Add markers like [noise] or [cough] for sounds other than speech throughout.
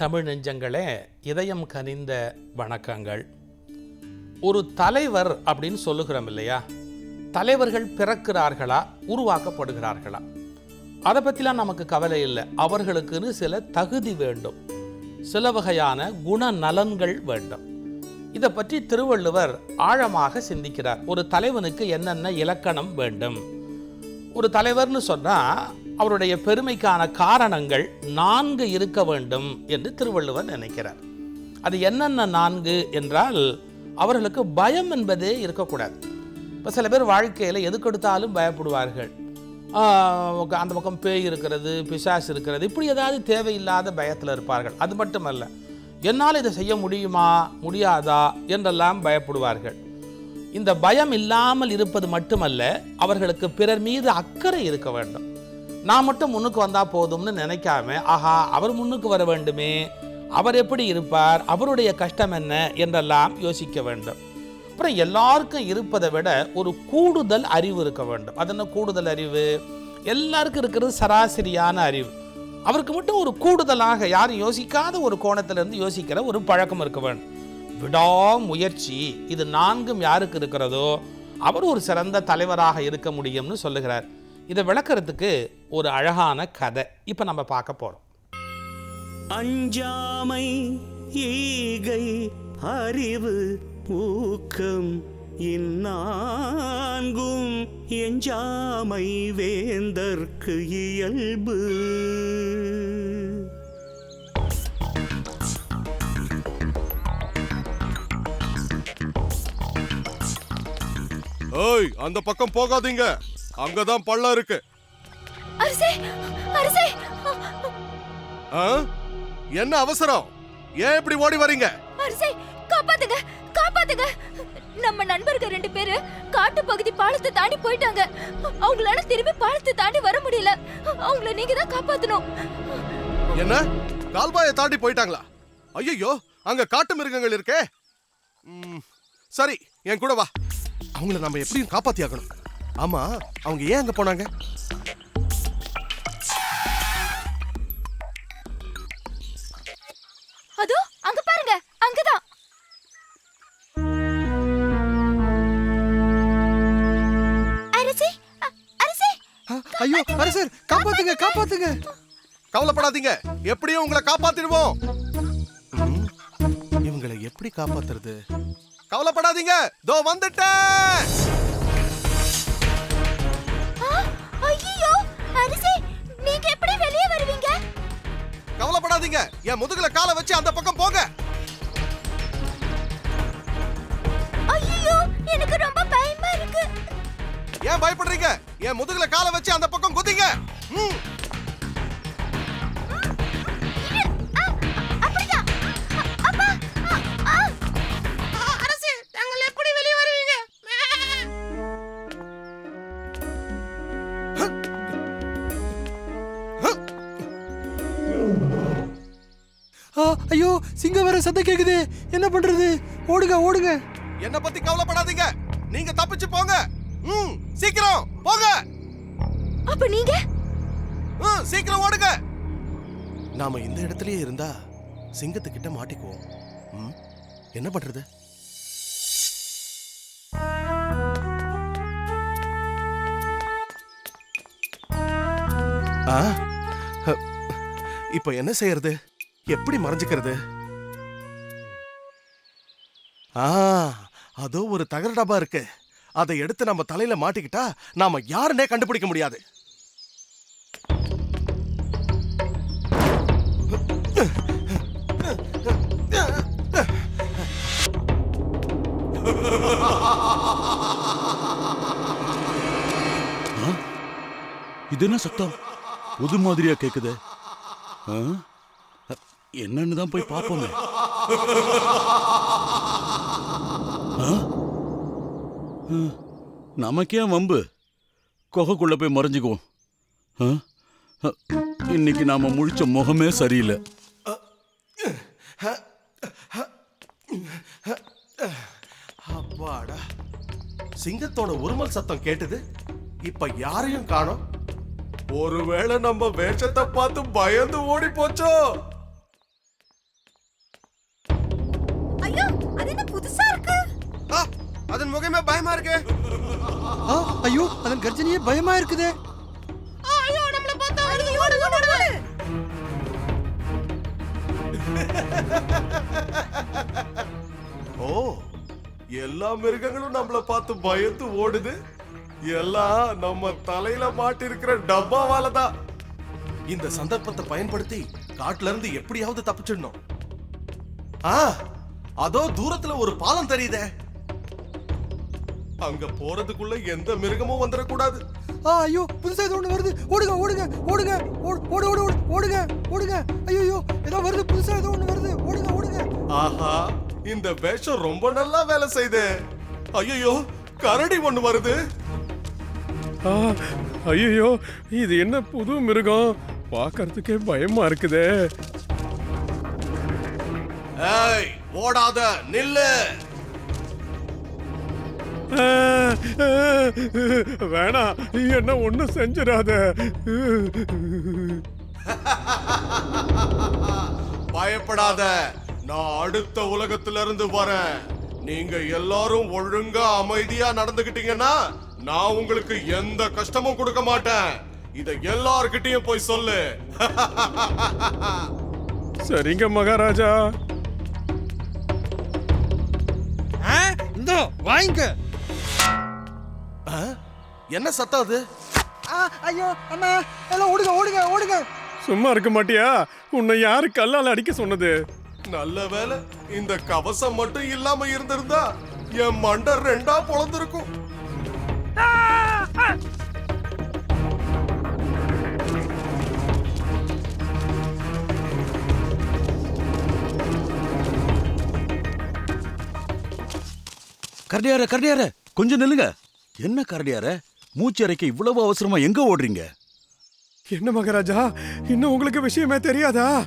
தமிழ் நெஞ்சங்களே இதயம் கனிந்த வணக்கங்கள். ஒரு தலைவர் அப்படின்னு சொல்லுகிறோம் இல்லையா? தலைவர்கள் பிறக்கிறார்களா? உருவாக்கப்படுகிறார்களா? அதை பற்றிலாம் நமக்கு கவலை இல்லை. அவர்களுக்குன்னு சில தகுதி வேண்டும். சில வகையான குணநலன்கள் வேண்டும். இதை பற்றி திருவள்ளுவர் ஆழமாக சிந்திக்கிறார். ஒரு தலைவனுக்கு என்னென்ன இலக்கணம் வேண்டும்? ஒரு தலைவர்னு சொன்னால் அவருடைய பெருமைக்கான காரணங்கள் நான்கு இருக்க வேண்டும் என்று திருவள்ளுவர் நினைக்கிறார். அது என்னென்ன நான்கு என்றால் அவர்களுக்கு பயம் என்பதே இருக்கக்கூடாது. இப்போ சில பேர் வாழ்க்கையில் எதுக்கெடுத்தாலும் பயப்படுவார்கள். அந்த பக்கம் பேய் இருக்கிறது பிசாஸ் இருக்கிறது இப்படி ஏதாவது தேவையில்லாத பயத்தில் இருப்பார்கள். அது மட்டுமல்ல என்னால் இதை செய்ய முடியுமா முடியாதா என்றெல்லாம் பயப்படுவார்கள். இந்த பயம் இல்லாமல் இருப்பது மட்டுமல்ல அவர்களுக்கு பிறர் மீது அக்கறை இருக்க வேண்டும். நான் மட்டும் முன்னுக்கு வந்தால் போதும்னு நினைக்காம ஆஹா அவர் முன்னுக்கு வர வேண்டுமே. அவர் எப்படி இருப்பார்? அவருடைய கஷ்டம் என்ன? என்றெல்லாம் யோசிக்க வேண்டும். அப்புறம் எல்லாருக்கும் இருப்பதை விட ஒரு கூடுதல் அறிவு இருக்க வேண்டும். அது என்ன கூடுதல் அறிவு? எல்லாருக்கும் இருக்கிறது சராசரியான அறிவு. அவருக்கு மட்டும் ஒரு கூடுதலாக யாரும் யோசிக்காத ஒரு கோணத்திலிருந்து யோசிக்கிற ஒரு பழக்கம் இருக்க வேண்டும். விடாமுயற்சி இது நான்கும் யாருக்கு இருக்கிறதோ அவர் ஒரு சிறந்த தலைவராக இருக்க முடியும்னு சொல்லுகிறார். இதை விளக்கறதுக்கு ஒரு அழகான கதை இப்போ நம்ம பார்க்க போகிறோம் அஞ்சாமை ஈகை அறிவு ஊக்கம் இந்நான்கும் எஞ்சாமை வேந்தற்கு இயல்பு. ஏய் அந்த பக்கம் போகாதீங்க. அங்கதான் பள்ளம் இருக்கு. அரசே அரசே! ஆ? என்ன அவசரம்? ஏன் இப்படி ஓடி வரீங்க? அரசே காப்பாத்துங்க காப்பாத்துங்க! நம்ம நண்பர்கள் ரெண்டு பேரு காட்டு பகுதி பாலத்தை தாண்டி போயிட்டாங்க. அவங்களால திரும்பி பாலத்தை தாண்டி வர முடியல. அவங்கள நீங்க தான் காப்பாத்தணும். என்ன? கால்வாயை தாண்டி போயிட்டாங்களா? ஐயோ அங்க காட்டு மிருகங்கள் இருக்கே. ம், சரி என் கூட வா. அவங்கள நம்ம எப்படியும் காப்பாத்தி ஆகணும் ஆமா அவங்க ஏன் அங்க போனாங்க? அதோ அங்க பாருங்க அங்கதான். அரசே அரசே ஐயோ அரசர் காப்பாத்துங்க காப்பாத்துங்க. கவலைப்படாதீங்க எப்படியும் உங்களை காப்பாத்திடுவோம். இவங்களை எப்படி காப்பாத்துறது? கவலைப்படாதீங்க தோ வந்துட்டேன். கவலைப்படாதீங்க என் முதுகுல காலை வச்சு அந்த பக்கம் போங்க. ஐயோ எனக்கு ரொம்ப பயமா இருக்கு. ஏன் பயப்படுறீங்க? என் முதுகுல காலை வச்சு அந்த பக்கம் குதிங்க. ம். சிங்கம் வேற சத்தம் கேக்குது. என்ன பண்றது? ஓடுங்க ஓடுங்க. என்ன பத்தி கவலைப்படாதீங்க. நீங்க தப்பிச்சு போங்க. ம் சீக்கிரம் போங்க. அப்ப நீங்க? ம் சீக்கிரம் ஓடுங்க. நாம இந்த இடத்துலயே இருந்தா சிங்கத்துக்கிட்ட மாட்டிக்குவோம். ம் என்ன பண்றது? ஆ? ஹ, இப்ப என்ன செய்யறது? எப்படி மறைஞ்சுக்கிறது? ஆ அதோ ஒரு தகர டப்பா இருக்கு. அதை எடுத்து நம்ம தலையில மாட்டிக்கிட்டா நாம யாருன்னே கண்டுபிடிக்க முடியாது. இது என்ன சத்தம்? புது மாதிரியா கேக்குது. என்னன்னு தான் போய் பார்ப்போமே. நமக்கே வம்பு? குகைக்குள்ள போய் மறைஞ்சுக்குவோம். இன்னைக்கு நாம முழிச்ச முகமே சரியில்லை. அப்பாடா. சிங்கத்தோட உருமல் சத்தம் கேட்டது? இப்ப யாரையும் காணோம்? ஒருவேளை நம்ம வேஷத்தை பார்த்து பயந்து ஓடி போச்சோ? ஐயோ அது என்ன புதுசா இருக்கு? அதன் முகமே பயமா இருக்கு. ஆ, ஐயோ அதன் கர்ஜனையே பயமா இருக்குதே. ஓ எல்லா மிருகங்களும் நம்மள பார்த்து பயந்து ஓடுது. எல்லாம் நம்ம தலையில மாட்டி இருக்கிற டப்பாவால தான் இந்த சந்தர்ப்பத்தை பயன்படுத்தி காட்டுல இருந்து எப்படியாவது தப்பிச்சிடணும். ஆ அதோ தூரத்துல ஒரு பாலம் தெரியுதே. அங்க போறதுக்குள்ள எந்த மிருகமும் வந்துடக்கூடாது ஆ ஐயோ புதுசா ஏதோ ஒண்ணு வருது. ஓடுங்க ஓடுங்க ஓடுங்க. ஓடு ஓடு ஓடு ஓடு, ஓடுங்க ஓடுங்க. ஐயோ ஐயோ ஏதோ வருது புதுசா ஏதோ ஒண்ணு வருது. ஓடுங்க ஓடுங்க. ஆஹா இந்த வேஷம் ரொம்ப நல்லா வேலை செய்யுது ஐயோ கரடி ஒண்ணு வருது. ஐயோ இது என்ன புது மிருகம்? பார்க்கறதுக்கே பயமா இருக்குதே. ஏய் ஓடாத நில்லு. வேணாம் என்ன ஒண்ணும் செஞ்சிடாத. பயப்படாத நான் அடுத்த உலகத்துல இருந்து வரேன். நீங்க எல்லாரும் ஒழுங்கா அமைதியா நடந்துக்கிட்டீங்கன்னா நான் உங்களுக்கு எந்த கஷ்டமும் கொடுக்க மாட்டேன். இத எல்லார்கிட்டயும் போய் சொல்லு. சரிங்க மகாராஜா. இந்தோ வாங்கிக்க? என்ன சத்தம் அது? ஆ, ஐயோ அண்ணா எல்லாம் ஓடுங்க ஓடுங்க ஓடுங்க. சும்மா இருக்க மாட்டியா? உன்னை யாரு கல்லால அடிக்க சொன்னது? நல்ல வேலை இந்த கவசம் மட்டும் இல்லாம இருந்திருந்தா என் மண்டை ரெண்டா பொழந்திருக்கும் கரடியார கரடியார கொஞ்சம் நில்லுங்க. என்ன கரடியார மூச்சு அறைக்க இவ்வளவு அவசரமா எங்க ஓடுறீங்க? என்ன மகாராஜா? இன்னும் உங்களுக்கு விஷயமே தெரியாதா?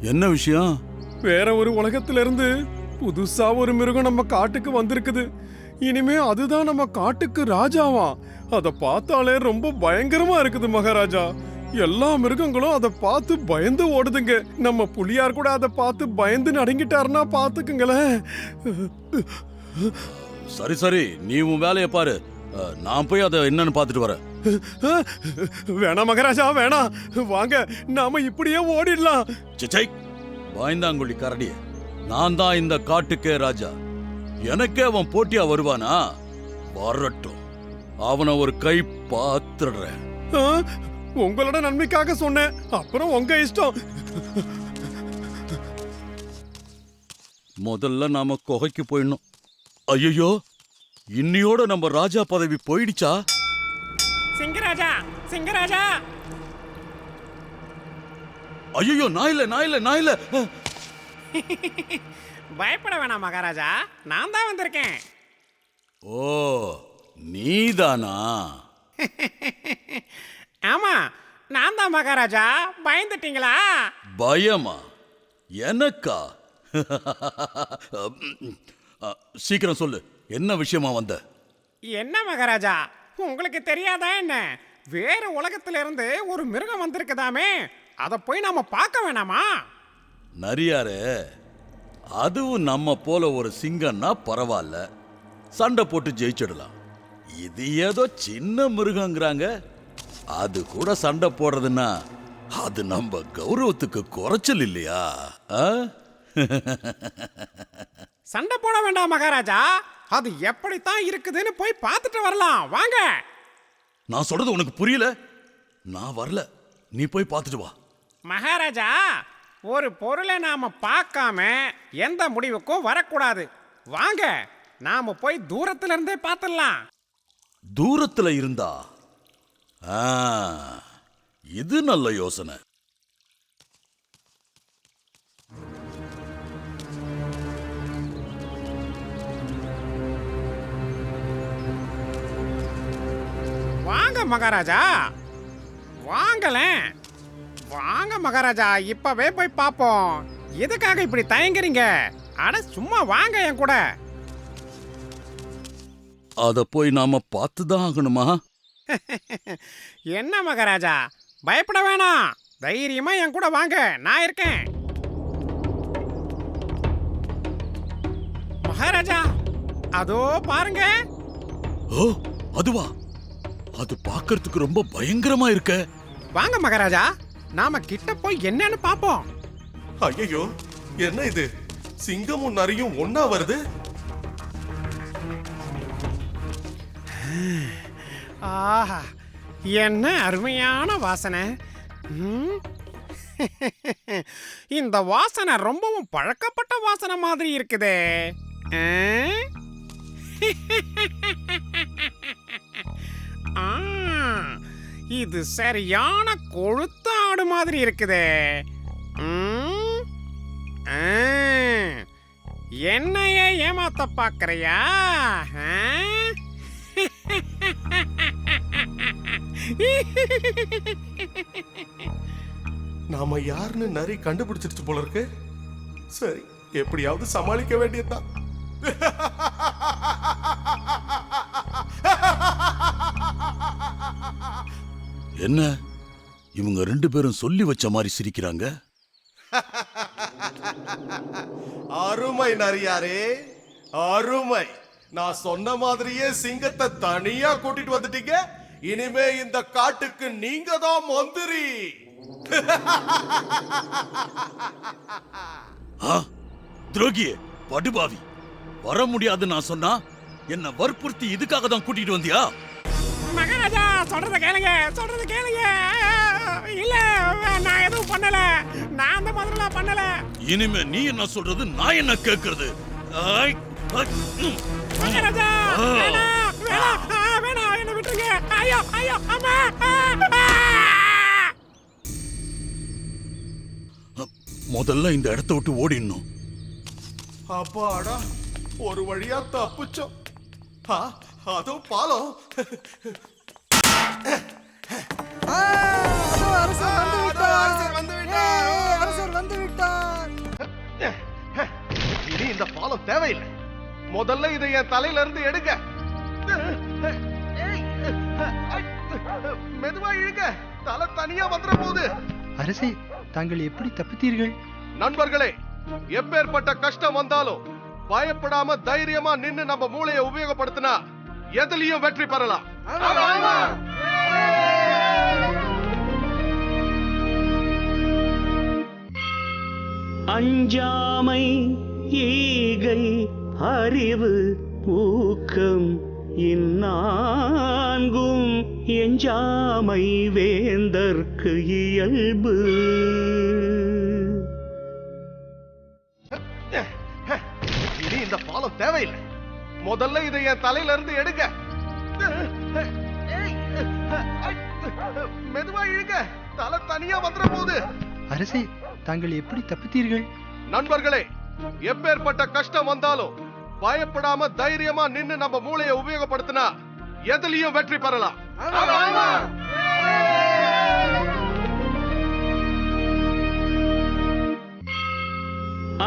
என்ன விஷயம்? வேற ஒரு உலகத்துல இருந்து புதுசா ஒரு மிருகம் நம்ம காட்டுக்கு வந்திருக்குது. இனிமே அதுதான் நம்ம காட்டுக்கு ராஜாவாம் அத பார்த்தாலே ரொம்ப பயங்கரமா இருக்குது மகாராஜா. எல்லா மிருகங்களும் அதை பார்த்து பயந்து ஓடுதுங்க. நம்ம புலியார் கூட அதை பார்த்து பயந்து நடுங்கிட்டாருன்னா பார்த்துக்குங்களேன். சரி சரி. நீ உன் வேலையை பாரு. நான் போய் அதை என்னன்னு பார்த்துட்டு வரேன். வேணாம் மகாராஜா வேணாம். வாங்க நாம இப்படியே ஓடிடலாம். சிச்சை வாய்ந்தாங்குழி கரடிய நான் தான் இந்த காட்டுக்கே ராஜா. எனக்கே அவன் போட்டியா வருவானா? வரட்டும். அவனை ஒரு கை பாத்துடுறேன் உங்களோட நன்மைக்காக சொன்னேன். அப்புறம் உங்க இஷ்டம். முதல்ல நாம குகைக்கு போயிடணும். ஐயோ இன்னியோட நம்ம ராஜா பதவி போயிடுச்சா? சிங்கராஜா சிங்கராஜா! ஐயோ நான் இல்ல நான் இல்ல நான் இல்ல. [laughs] பயப்பட வேணாம் மகாராஜா. நான் தான் வந்திருக்கேன். ஓ நீதானா? [laughs] ஆமா நான் தான் மகாராஜா. பயந்துட்டீங்களா? பயமா? எனக்கா? [laughs] சீக்கிரம் சொல்லு. என்ன விஷயமா வந்த? என்ன மகாராஜா? உங்களுக்கு தெரியாதா என்ன? வேற உலகத்துல இருந்து ஒரு மிருகம் வந்திருக்குதாமே. அதை போய் நாம பார்க்க வேணாமா? நரியாரே அதுவும் நம்ம போல ஒரு சிங்கம்னா பரவாயில்ல சண்டை போட்டு ஜெயிச்சிடலாம். இது ஏதோ சின்ன மிருகங்கிறாங்க. அது கூட சண்டை போடுறதுன்னா அது நம்ம கௌரவத்துக்கு குறைச்சல் இல்லையா? ஆ? [laughs] சண்டை போட வேண்டாம் மகாராஜா. அது எப்படித்தான் இருக்குதுன்னு போய் பார்த்துட்டு வரலாம். வாங்க. நான் சொல்றது உனக்கு புரியல? நான் வரல. நீ போய் பார்த்துட்டு வா. மகாராஜா ஒரு பொருளை நாம பார்க்காம எந்த முடிவுக்கும் வரக்கூடாது. வாங்க. நாம போய் தூரத்துல இருந்தே பார்த்துடலாம். தூரத்துல இருந்தா? இது நல்ல யோசனை. வாங்க மகாராஜா. வாங்கலேன் வாங்க மகாராஜா. இப்பவே போய் பார்ப்போம் எதுக்காக இப்படி தயங்குறீங்க? அட சும்மா வாங்க என் கூட. அத போய் நாம பார்த்துதான் ஆகணுமா? [laughs] என்ன மகாராஜா? பயப்பட வேணாம். தைரியமா என் கூட வாங்க. நான் இருக்கேன். மகாராஜா அதோ பாருங்க. ஓ அதுவா? அது பார்க்கிறதுக்கு ரொம்ப பயங்கரமா இருக்க. வாங்க மகாராஜா நாம கிட்ட போய் என்னன்னு பாப்போம் ஐயோ என்ன இது? சிங்கமும் நரியும் ஒன்னா வருது? ஆஹா என்ன அருமையான வாசனை? இந்த வாசனை ரொம்பவும் பழக்கப்பட்ட வாசனை மாதிரி இருக்குதே. இது சரியான கொழுத்த ஆடு மாதிரி இருக்குதே. என்னையே ஏமாத்த பாக்குறியா நாம யாருன்னு நரி கண்டுபிடிச்சிருச்சு போல இருக்கு. சரி எப்படியாவது சமாளிக்க வேண்டியதுதான். என்ன? இவங்க ரெண்டு பேரும் சொல்லி வச்ச மாதிரி சிரிக்கிறாங்க. அருமை நரியாரே அருமை. நான் சொன்ன மாதிரியே சிங்கத்தை தனியா கூட்டிட்டு வந்துட்டீங்க. இனிமே இந்த காட்டுக்கு நீங்க தான் மந்திரி. துரோகியே படுபாவி. வர முடியாது நான் சொன்னா என்ன வற்புறுத்தி இதுக்காக தான் கூட்டிட்டு வந்தியா? மகாராஜா சொல்றத கேளுங்க சொல்றத கேளுங்க. இல்ல நான் எதுவும் பண்ணல. நான் அந்த மாதிரிலாம் பண்ணல. இனிமே நீ என்ன சொல்றது நான் என்ன கேக்குறது. மகாராஜா ஆ. வேணாம் வேணாம் ஆ, வேணாம் என்ன விட்டுருங்க. ஐயோ ஐயோ அம்மா. முதல்ல இந்த இடத்த விட்டு ஓடிடணும். அப்பாடா ஒரு வழியா தப்பிச்சோம். ஆ, அதோ பாலம் இனி இந்த பாலம் தேவையில்லை. முதல்ல இதை என் தலையில இருந்து எடுங்க மெதுவா இழுங்க. தலை தனியா வந்துட போகுது அரசே தாங்கள் எப்படி தப்பித்தீர்கள்? நண்பர்களே எப்பேற்பட்ட கஷ்டம் வந்தாலும் பயப்படாம தைரியமா நின்னு நம்ம மூளையை உபயோகப்படுத்தினா எதுலயும் வெற்றி பெறலாம். அஞ்சாமை ஈகை அறிவு ஊக்கம் இந்நான்கும் எஞ்சாமை வேந்தற்கு இயல்பு. முதல்ல இதை என் தலையில இருந்து எடுங்க. மெதுவா இழுங்க. தலை தனியா வந்துட போகுது அரசே தாங்கள் எப்படி தப்பித்தீர்கள்? நண்பர்களே எப்பேற்பட்ட கஷ்டம் வந்தாலும் பயப்படாம தைரியமா நின்னு நம்ம மூளையை உபயோகப்படுத்தினா எதுலயும் வெற்றி பெறலாம்.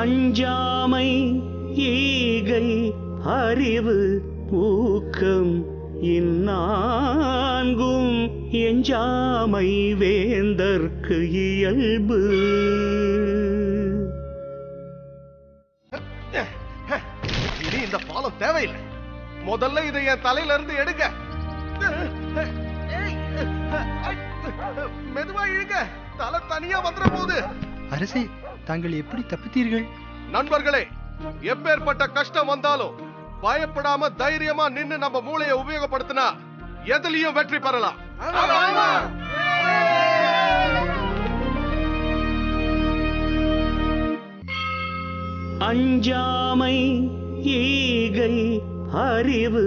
அஞ்சாமை ஈகை அறிவு ஊக்கம் இந்நான்கும் எஞ்சாமை வேந்தற்கு இயல்பு. இனி இந்த பாலம் தேவையில்லை. முதல்ல இதை என் தலையில இருந்து எடுங்க மெதுவா இழுங்க. தலை தனியா வந்துட போகுது அரசே தாங்கள் எப்படி தப்பித்தீர்கள்? நண்பர்களே எப்பேற்பட்ட கஷ்டம் வந்தாலும் பயப்படாம தைரியமா நின்னு நம்ம மூளையை உபயோகப்படுத்தினா எதுலயும் வெற்றி பெறலாம். அஞ்சாமை ஈகை அறிவு